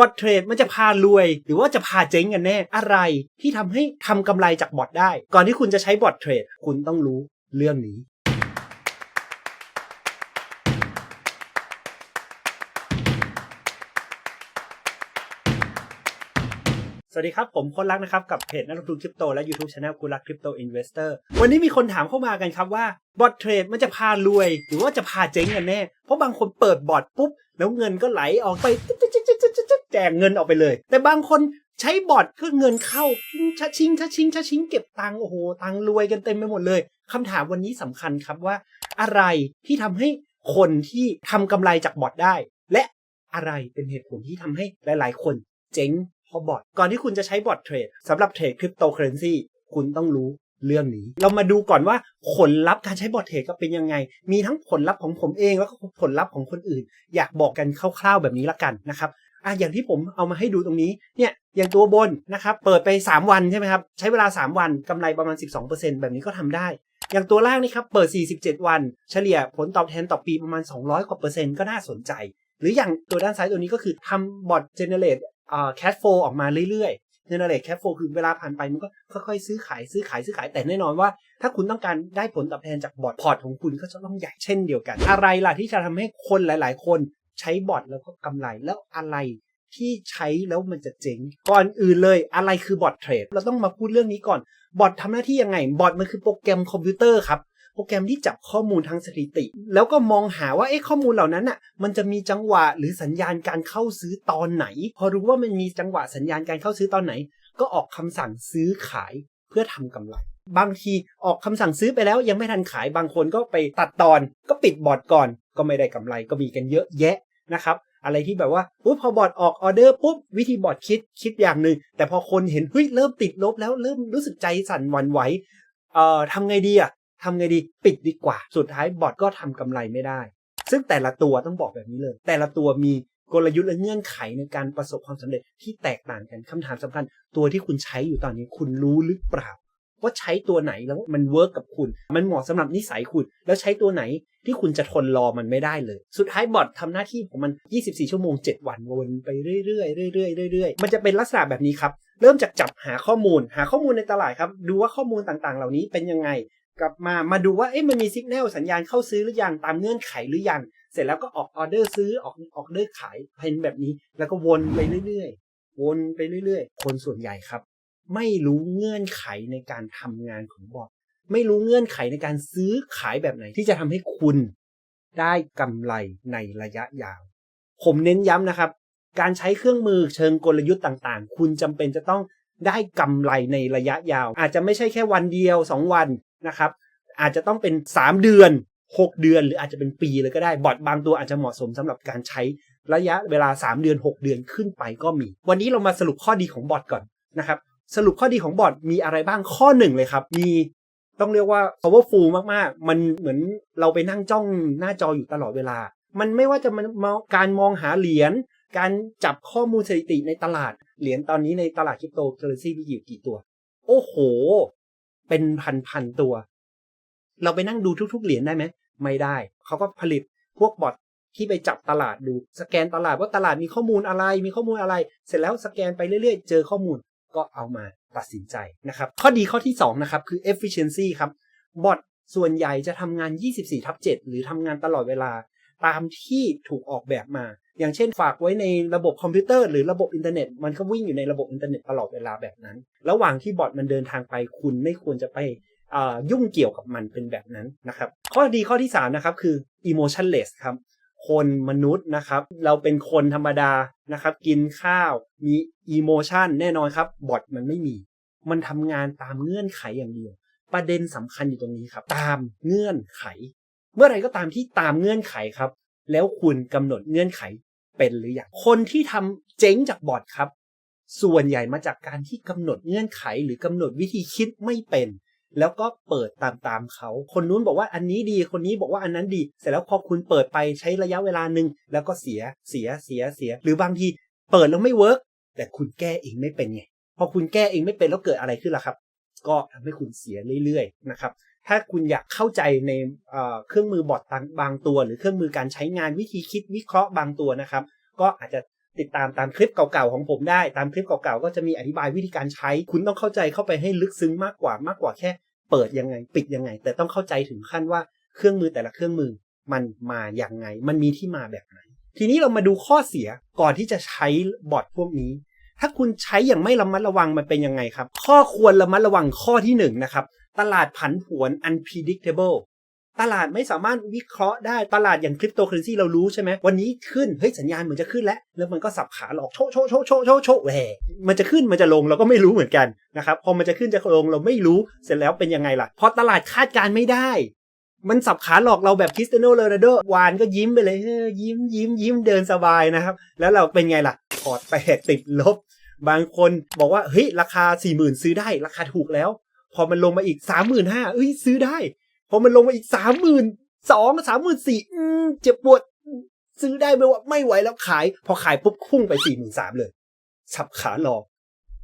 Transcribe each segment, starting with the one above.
บอทเทรดมันจะพารวย หรือว่าจะพาเจ๊งกันแน่อะไร ที่ทำให้ทำกำไรจากบอทได้ ก่อนที่คุณจะใช้บอทเทรดคุณต้องรู้เรื่องนี้สวัสดีครับ ผมคนรักนะครับ กับเพจนักลงทุนคริปโตและ YouTube Channel คุณรักคริปโตอินเวสเตอร์วันนี้มีคนถามเข้ามากันครับว่าบอทเทรดมันจะพารวย หรือว่าจะพาเจ๊งกันแน่ เพราะบางคนเปิดบอทปุ๊บ แล้วเงินก็ไหลออกไป แจกเงินออกไปเลย แต่บางคนใช้บอทก็เงินเข้าชะชิงชะชิงชะชิงเก็บตังค์โอ้โหตังค์รวยกันเต็มไปหมดเลยคำถามวันนี้สำคัญครับว่า อะไรที่ทำให้คนที่ทำกำไรจากบอทได้ และอะไรเป็นเหตุผลที่ทำให้หลาย ๆ คนเจ๊งเพราะบอทก่อนที่คุณจะใช้บอทเทรดสำหรับเทรดคริปโตเคอเรนซีคุณต้องรู้เรื่องนี้ เรามาดูก่อนว่าผลลัพธ์การใช้บอทเทรดก็เป็นยังไง มีทั้งผลลัพธ์ของผมเองแล้วก็ผลลัพธ์ของคนอื่น อยากบอกกันคร่าวๆแบบนี้ละกันนะครับ อะอย่างที่ผมเอามาให้ดูตรงนี้เนี่ยอย่างตัวบนนะครับเปิดไป 3 วันใช่ไหมครับใช้เวลา 3 วันกำไรประมาณ 12%แบบนี้ก็ทำได้ อย่างตัวล่างนี่ครับเปิด 47 วัน เฉลี่ยผลตอบแทนต่อปีประมาณ 200 กว่าเปอร์เซ็นต์ก็น่าสนใจ หรืออย่างตัวด้านซ้ายตัวนี้ก็คือทำบอทเจเนเรตอ่าแคชโฟออกมาเรื่อยๆเจเนเรตแคชโฟคือเวลาผ่านไปมันก็ค่อยๆซื้อขายซื้อขายซื้อขายแต่แน่นอนว่า ถ้าคุณต้องการได้ผลตอบแทนจากบอทพอร์ตของคุณก็จะต้องใหญ่เช่นเดียวกัน อะไรล่ะที่จะทำให้คนหลาย ๆ คน ใช้บอทแล้วก็กำไรแล้วอะไรที่ใช้แล้วมันจะเจ๊งก่อนอื่นเลยอะไรคือบอทเทรดเราต้องมาพูดเรื่องนี้ก่อนบอททำหน้าที่ยังไงบอทมันคือโปรแกรมคอมพิวเตอร์ครับโปรแกรมที่จับข้อมูลทางสถิติ แล้วก็มองหาว่าเอ๊ะข้อมูลเหล่านั้นน่ะมันจะมีจังหวะหรือสัญญาณการเข้าซื้อตอนไหน พอรู้ว่ามันมีจังหวะสัญญาณการเข้าซื้อตอนไหน ก็ออกคำสั่งซื้อขายเพื่อทำกำไรบางทีออกคำสั่งซื้อไปแล้วยังไม่ทันขายบางคนก็ไปตัดตอนก็ปิดบอร์ดก่อน ก็ไม่ได้กำไรก็มีกันเยอะแยะ นะครับอะไรที่แบบว่าปุ๊บพอบอดออกออเดอร์ปุ๊บวิธีบอดคิดคิดอย่างหนึ่งแต่พอคนเห็นเฮ้ยเริ่มติดลบแล้วเริ่มรู้สึกใจสั่นหวั่นไหวเอ่อทำไงดีอะทำไงดีปิดดีกว่า สุดท้ายบอดก็ทำกำไรไม่ได้ ซึ่งแต่ละตัวต้องบอกแบบนี้เลย แต่ละตัวมีกลยุทธ์และเงื่อนไขในการประสบความสำเร็จที่แตกต่างกันคำถามสำคัญ ตัวที่คุณใช้อยู่ตอนนี้คุณรู้หรือเปล่า ว่าใช้ตัวไหนแล้วมันเวิร์กกับคุณ มันเหมาะสำหรับนิสัยคุณ แล้วใช้ตัวไหนที่คุณจะทนรอมันไม่ได้เลย สุดท้ายบอททำหน้าที่ของมัน 24 ชั่วโมง 7 วันวนไปเรื่อยๆเรื่อยๆเรื่อยๆมันจะเป็นลักษณะแบบนี้ครับ เริ่มจากจับหาข้อมูล หาข้อมูลในตลาดครับ ดูว่าข้อมูลต่างๆ เหล่านี้เป็นยังไง กลับมามาดูว่าเอ๊ะมันมีสัญญาณสัญญาณเข้าซื้อหรือยังตามเงื่อนไขหรือยังเสร็จแล้วก็ออกออเดอร์ซื้อออกออเดอร์ขายเป็นแบบนี้ แล้วก็วนไปเรื่อยๆวนไปเรื่อยๆ คนส่วนใหญ่ครับ ไม่รู้เงื่อนไขในการทำงานของบอทไม่รู้เงื่อนไขในการซื้อขายแบบไหน ที่จะทำให้คุณได้กำไรในระยะยาว ผมเน้นย้ำนะครับ การใช้เครื่องมือเชิงกลยุทธ์ต่างๆ คุณจำเป็นจะต้องได้กำไรในระยะยาว อาจจะไม่ใช่แค่วันเดียว 2 วันนะครับ อาจจะต้องเป็น 3 เดือน 6 เดือน หรืออาจจะเป็นปีเลยก็ได้บอทบางตัวอาจจะเหมาะสมสำหรับการใช้ระยะเวลา 3 เดือน 6 เดือนขึ้นไปก็มี วันนี้เรามาสรุปข้อดีของบอทก่อนนะครับ สรุปข้อดีของบอทมีอะไรบ้างข้อหนึ่งเลยครับ มีต้องเรียกว่า powerful มากๆ มันเหมือนเราไปนั่งจ้องหน้าจออยู่ตลอดเวลา มันไม่ว่าจะมันการมองหาเหรียญ การจับข้อมูลสถิติในตลาด เหรียญตอนนี้ในตลาดคริปโตเคอเรนซีมีอยู่กี่ตัว โอ้โห เป็นพันๆตัว เราไปนั่งดูทุก ๆ เหรียญได้ไหม ไม่ได้ เขาก็ผลิตพวกบอทที่ไปจับตลาดดู สแกนตลาดว่าตลาดมีข้อมูลอะไร มีข้อมูลอะไร เสร็จแล้วสแกนไปเรื่อยๆ เจอข้อมูล ก็เอามาตัดสินใจนะครับ ข้อดีข้อที่2นะครับคือ efficiency ครับบอทส่วนใหญ่จะทำงาน 24ทับ7หรือทำงานตลอดเวลาตามที่ถูกออกแบบมา อย่างเช่นฝากไว้ในระบบคอมพิวเตอร์หรือระบบอินเทอร์เน็ต มันก็วิ่งอยู่ในระบบอินเทอร์เน็ตตลอดเวลาแบบนั้น ระหว่างที่บอทมันเดินทางไปคุณไม่ควรจะไปยุ่งเกี่ยวกับมันเป็นแบบนั้นนะครับ ข้อดีข้อที่3นะครับคือ emotionless ครับ คนมนุษย์นะครับ เราเป็นคนธรรมดานะครับ กินข้าวมีอีโมชันแน่นอนครับ บอทมันไม่มี มันทำงานตามเงื่อนไขอย่างเดียว ประเด็นสำคัญอยู่ตรงนี้ครับ ตามเงื่อนไข เมื่อไรก็ตามที่ตามเงื่อนไขครับ แล้วคุณกำหนดเงื่อนไขเป็นหรือยังคนที่ทำเจ๊งจากบอทครับ ส่วนใหญ่มาจากการที่กำหนดเงื่อนไข หรือกำหนดวิธีคิดไม่เป็น แล้วก็เปิดตามตามเขา คนนู้นบอกว่าอันนี้ดี คนนี้บอกว่าอันนั้นดี เสร็จแล้วพอคุณเปิดไปใช้ระยะเวลาหนึ่งแล้วก็เสีย เสีย เสีย เสีย หรือบางทีเปิดแล้วไม่เวิร์กแต่คุณแก้เองไม่เป็นไง พอคุณแก้เองไม่เป็นแล้วเกิดอะไรขึ้นล่ะครับ ก็ทำให้คุณเสียเรื่อยๆนะครับ ถ้าคุณอยากเข้าใจในเครื่องมือบอทบางตัว หรือเครื่องมือการใช้งานวิธีคิดวิเคราะห์บางตัวนะครับ ก็อาจจะ ติดตามตามคลิปเก่าๆของผมได้ ตามคลิปเก่าๆก็จะมีอธิบายวิธีการใช้ คุณต้องเข้าใจเข้าไปให้ลึกซึ้งมากกว่ามากกว่าแค่ เปิดยังไงปิดยังไง แต่ต้องเข้าใจถึงขั้นว่าเครื่องมือแต่ละเครื่องมือ มันมาอย่างไง มันมีที่มาแบบไหนทีนี้เรามาดูข้อเสียก่อนที่จะใช้บอทพวกนี้ ถ้าคุณใช้อย่างไม่ระมัดระวังมันเป็นยังไงครับ ข้อควรระมัดระวังข้อที่หนึ่งนะครับ ตลาดผันผวน unpredictable ตลาดไม่สามารถวิเคราะห์ได้ตลาดอย่างคริปโตเคอเรนซีเรารู้ใช่ไหมวันนี้ขึ้นเฮ้ยสัญญาณเหมือนจะขึ้นแล้ว แล้วมันก็สับขาหลอกโชโชโชโชโชโชแหวมันจะขึ้นมันจะลงเราก็ไม่รู้เหมือนกันนะครับพอมันจะขึ้นจะลงเราไม่รู้เสร็จแล้วเป็นยังไงล่ะพอตลาดคาดการณ์ไม่ได้ มันสับขาหลอกเราแบบคริสเตียโนโรนัลโดวานก็ยิ้มไปเลยเออยิ้มยิ้มยิ้มเดินสบายนะครับ แล้วเราเป็นไงล่ะพอร์ตแตกติดลบ บางคนบอกว่าเฮ้ยราคาสี่หมื่นซื้อได้ราคาถูกแล้ว พอมันลงมาอีกสามหมื่นห้าเอ้ยซื้อได้ พอมันลงมาอีกสามหมื่นสองสามหมื่นสี่เจ็บปวด ซื้อได้ไหมว่าไม่ไหวแล้วขาย พอขายปุ๊บพุ่งไปสี่หมื่นสามเลยสับขาหลอก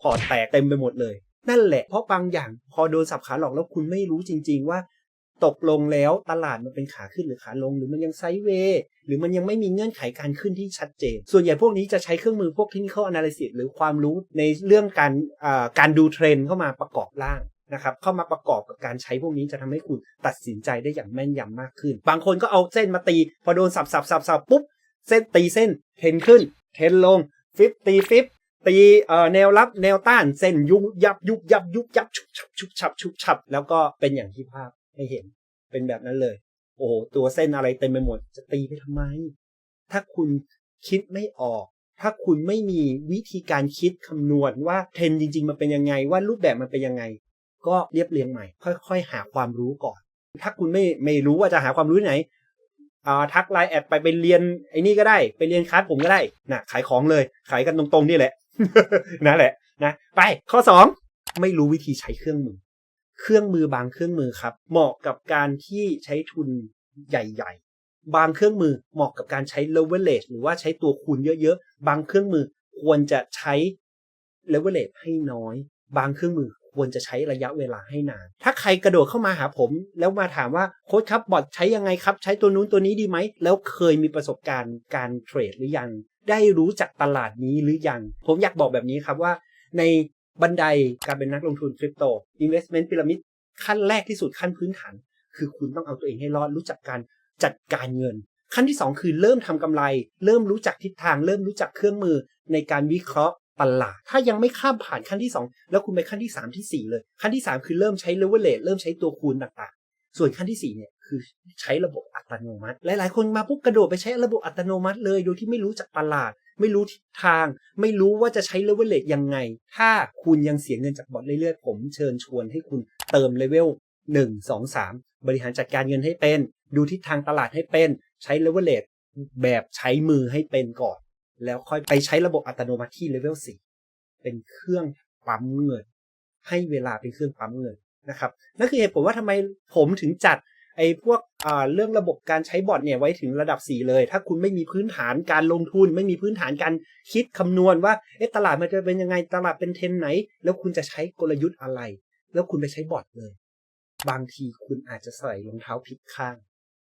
พอแตกเต็มไปหมดเลย นั่นแหละเพราะบางอย่างพอโดนสับขาหลอกแล้วคุณไม่รู้จริง ๆ ว่า ตกลงแล้วตลาดมันเป็นขาขึ้นหรือขาลง หรือมันยังไซด์เวย์หรือมันยังไม่มีเงื่อนไขการขึ้นที่ชัดเจน ส่วนใหญ่พวกนี้จะใช้เครื่องมือพวก technical analysis หรือความรู้ในเรื่องการการดูเทรนด์เข้ามาประกอบร่าง นะครับเข้ามาประกอบกับการใช้พวกนี้จะทำให้คุณตัดสินใจได้อย่างแม่นยำมากขึ้น บางคนก็เอาเส้นมาตี พอโดนสับสับสับสับปุ๊บ เส้นตีเส้นเทนขึ้น เทนลง ฟิปตีฟิปตีเอ่อแนวรับแนวต้านเส้นยุบยับยุบยับยุบยับชุบชับชุบชับชุบชับแล้วก็เป็นอย่างที่ภาพให้เห็นเป็นแบบนั้นเลย โอ้โหตัวเส้นอะไรเต็มไปหมด จะตีไปทำไม ถ้าคุณคิดไม่ออก ถ้าคุณไม่มีวิธีการคิดคำนวณว่าเทรนจริง ๆ มันเป็นยังไงว่ารูปแบบมันเป็นยังไง ก็เรียบเรียงใหม่ ค่อย ๆ หาความรู้ก่อน ถ้าคุณไม่ไม่รู้ว่าจะหาความรู้ไหนอ่าทักไลน์แอดไปไปเรียนไอ้นี่ก็ได้ไปเรียนคลาสผมก็ได้นะขายของเลย ขายกันตรงๆนี่แหละนั่นแหละนะไปข้อสองไม่รู้วิธีใช้เครื่องมือ เครื่องมือบางเครื่องมือครับ เหมาะกับการที่ใช้ทุนใหญ่ๆ บางเครื่องมือเหมาะกับการใช้ leverage หรือว่าใช้ตัวคูณเยอะๆ บางเครื่องมือควรจะใช้ leverage ให้น้อย บางเครื่องมือ ควรจะใช้ระยะเวลาให้นาน ถ้าใครกระโดดเข้ามาหาผม แล้วมาถามว่าโค้ชครับบอทใช้ยังไงครับ ใช้ตัวนู้นตัวนี้ดีไหม แล้วเคยมีประสบการณ์การเทรดหรือยัง ได้รู้จักตลาดนี้หรือยัง ผมอยากบอกแบบนี้ครับว่า ในบันไดการเป็นนักลงทุนคริปโต investment pyramid ขั้นแรกที่สุดขั้นพื้นฐาน คือคุณต้องเอาตัวเองให้รอดรู้จักการจัดการเงิน ขั้นที่ 2 คือเริ่มทำกำไร เริ่มรู้จักทิศทาง เริ่มรู้จักเครื่องมือในการวิเคราะห์ ตลาด ถ้ายังไม่ข้ามผ่านขั้นที่ 2 แล้วคุณไปขั้นที่ 3 ที่ 4 เลย ขั้นที่ 3 คือเริ่มใช้ leverage เริ่มใช้ตัวคูณต่างๆ ส่วนขั้นที่ 4 เนี่ยคือใช้ระบบอัตโนมัติ หลายๆ คนมาปุ๊บกระโดดไปใช้ระบบอัตโนมัติเลย โดยที่ไม่รู้จักตลาด ไม่รู้ทิศทาง ไม่รู้ว่าจะใช้ leverage ยังไง ถ้าคุณยังเสียเงินจากบอทเรื่อยๆ ผมเชิญชวนให้คุณเติมเลเวลหนึ่งสองสามบริหารจัดการเงินให้เป็น ดูทิศทางตลาดให้เป็น ใช้ leverage แบบใช้มือให้เป็นก่อน แล้วค่อยไปใช้ระบบอัตโนมัติที่เลเวลสี่เป็นเครื่องปั๊มเงิน ให้เวลาเป็นเครื่องปั๊มเงินนะครับนั่นคือเหตุผลว่าทำไมผมถึงจัดไอ้พวกเรื่องระบบการใช้บอทเนี่ยไว้ถึงระดับ 4 เลย ถ้าคุณไม่มีพื้นฐานการลงทุน ไม่มีพื้นฐานการคิดคำนวณว่าเอ๊ะตลาดมันจะเป็นยังไงตลาดเป็นเทรนไหน แล้วคุณจะใช้กลยุทธ์อะไร แล้วคุณไปใช้บอทเลย บางทีคุณอาจจะใส่รองเท้าผิดข้าง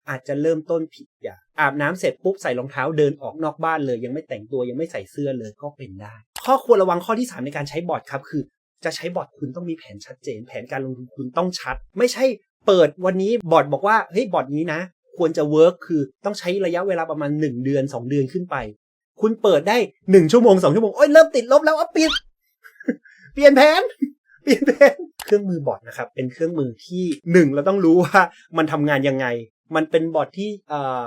อาจจะเริ่มต้นผิดอย่างอาบน้ำเสร็จปุ๊บใส่รองเท้าเดินออกนอกบ้านเลย ยังไม่แต่งตัวยังไม่ใส่เสื้อเลยก็เป็นได้ ข้อควรระวังข้อที่ 3 ในการใช้บอทครับคือ จะใช้บอทคุณต้องมีแผนชัดเจน แผนการลงทุนคุณต้องชัด ไม่ใช่เปิดวันนี้บอทบอกว่าเฮ้ยบอทนี้นะ ควรจะเวิร์กคือต้องใช้ระยะเวลาประมาณ 1 เดือน 2 เดือนขึ้นไป คุณเปิดได้ 1 ชั่วโมง 2 ชั่วโมงโอ้ยเริ่มติดลบแล้วอะปิดเปลี่ยนแผนเปลี่ยนแผนเครื่องมือบอทนะครับเป็นเครื่องมือที่หนึ่งเราต้องรู้ว่ามันทำงานยังไง มันเป็นบอทที่เอ่อ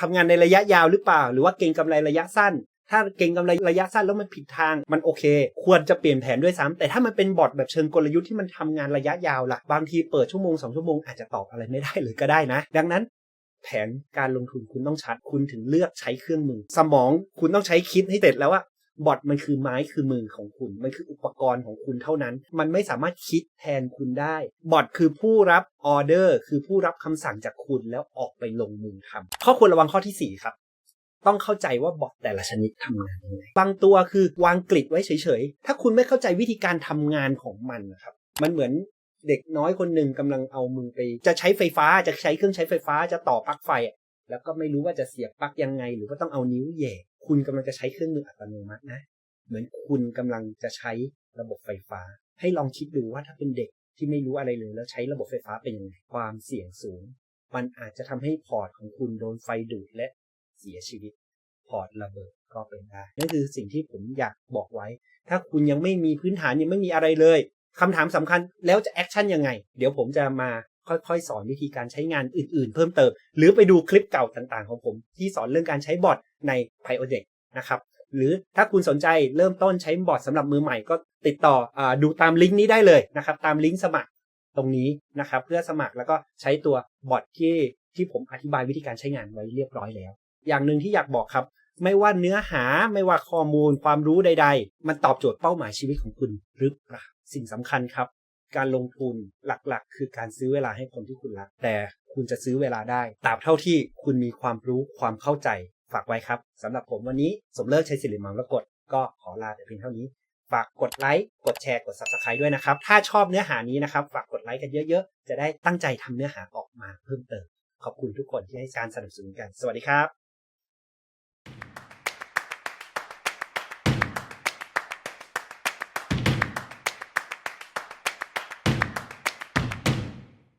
ทำงานในระยะยาวหรือเปล่า หรือว่าเก่งกำไรระยะสั้น ถ้าเก่งกำไรระยะสั้นแล้วมันผิดทางมันโอเค ควรจะเปลี่ยนแผนด้วยซ้ำแต่ถ้ามันเป็นบอทแบบเชิงกลยุทธ์ที่มันทำงานระยะยาวล่ะ บางทีเปิดชั่วโมงสองชั่วโมงอาจจะตอบอะไรไม่ได้เลยก็ได้นะ ดังนั้นแผนการลงทุนคุณต้องชัด คุณถึงเลือกใช้เครื่องมือ สมองคุณต้องใช้คิดให้เสร็จแล้วว่า บอทมันคือไม้คือมือของคุณ มันคืออุปกรณ์ของคุณเท่านั้น มันไม่สามารถคิดแทนคุณได้ บอทคือผู้รับออเดอร์ คือผู้รับคำสั่งจากคุณแล้วออกไปลงมือทำข้อควรระวังข้อที่ 4 ครับ ต้องเข้าใจว่าบอทแต่ละชนิดทำงานยังไงบางตัวคือวางกลิดไว้เฉยๆ ถ้าคุณไม่เข้าใจวิธีการทำงานของมันนะครับ มันเหมือนเด็กน้อยคนหนึ่งกำลังเอามือไป จะใช้ไฟฟ้าจะใช้เครื่องใช้ไฟฟ้าจะต่อปลั๊กไฟแล้วก็ไม่รู้ว่าจะเสียบปลั๊กยังไง หรือว่าต้องเอานิ้วแย่ คุณกำลังจะใช้เครื่องมืออัตโนมัตินะ เหมือนคุณกำลังจะใช้ระบบไฟฟ้า ให้ลองคิดดูว่าถ้าเป็นเด็กที่ไม่รู้อะไรเลย แล้วใช้ระบบไฟฟ้าเป็นยังไงความเสี่ยงสูง มันอาจจะทำให้พอร์ตของคุณโดนไฟดูดและเสียชีวิต พอร์ตระเบิดก็เป็นได้นั่นคือสิ่งที่ผมอยากบอกไว้ ถ้าคุณยังไม่มีพื้นฐานยังไม่มีอะไรเลยคำถามสำคัญแล้วจะแอคชั่นยังไง เดี๋ยวผมจะมา ค่อยๆ สอนวิธีการใช้งานอื่นๆ เพิ่มเติม หรือไปดูคลิปเก่าต่างๆ ของผม ที่สอนเรื่องการใช้บอทใน p i o d e c นะครับหรือถ้าคุณสนใจเริ่มต้นใช้บอทสำหรับมือใหม่ก็ติดต่ออดูตามลิงก์นี้ได้เลยนะครับตามลิงก์สมัครตรงนี้นะครับเพื่อสมัครแล้วก็ใช้ตัวบอทที่ที่ผมอธิบายวิธีการใช้งานไว้เรียบร้อยแล้ว อย่างหนึ่งที่อยากบอกครับไม่ว่าเนื้อหาไม่ว่าข้อมูลความรู้ใด ๆ มันตอบโจทย์เป้าหมายชีวิตของคุณหรือเปล่าสิ่งสำคัญครับ การลงทุนหลักๆ คือการซื้อเวลาให้คนที่คุณรัก แต่คุณจะซื้อเวลาได้ตราบเท่าที่คุณมีความรู้ความเข้าใจฝากไว้ครับสำหรับผมวันนี้สมเลิกชัยศิริมังและกดก็ขอลาแต่เพียงเท่านี้ ฝากกดไลค์กดแชร์กด subscribe ด้วยนะครับ ถ้าชอบเนื้อหานี้นะครับฝากกดไลค์กันเยอะๆ จะได้ตั้งใจทำเนื้อหาออกมาเพิ่มเติม ขอบคุณทุกคนที่ให้การสนับสนุนกัน สวัสดีครับ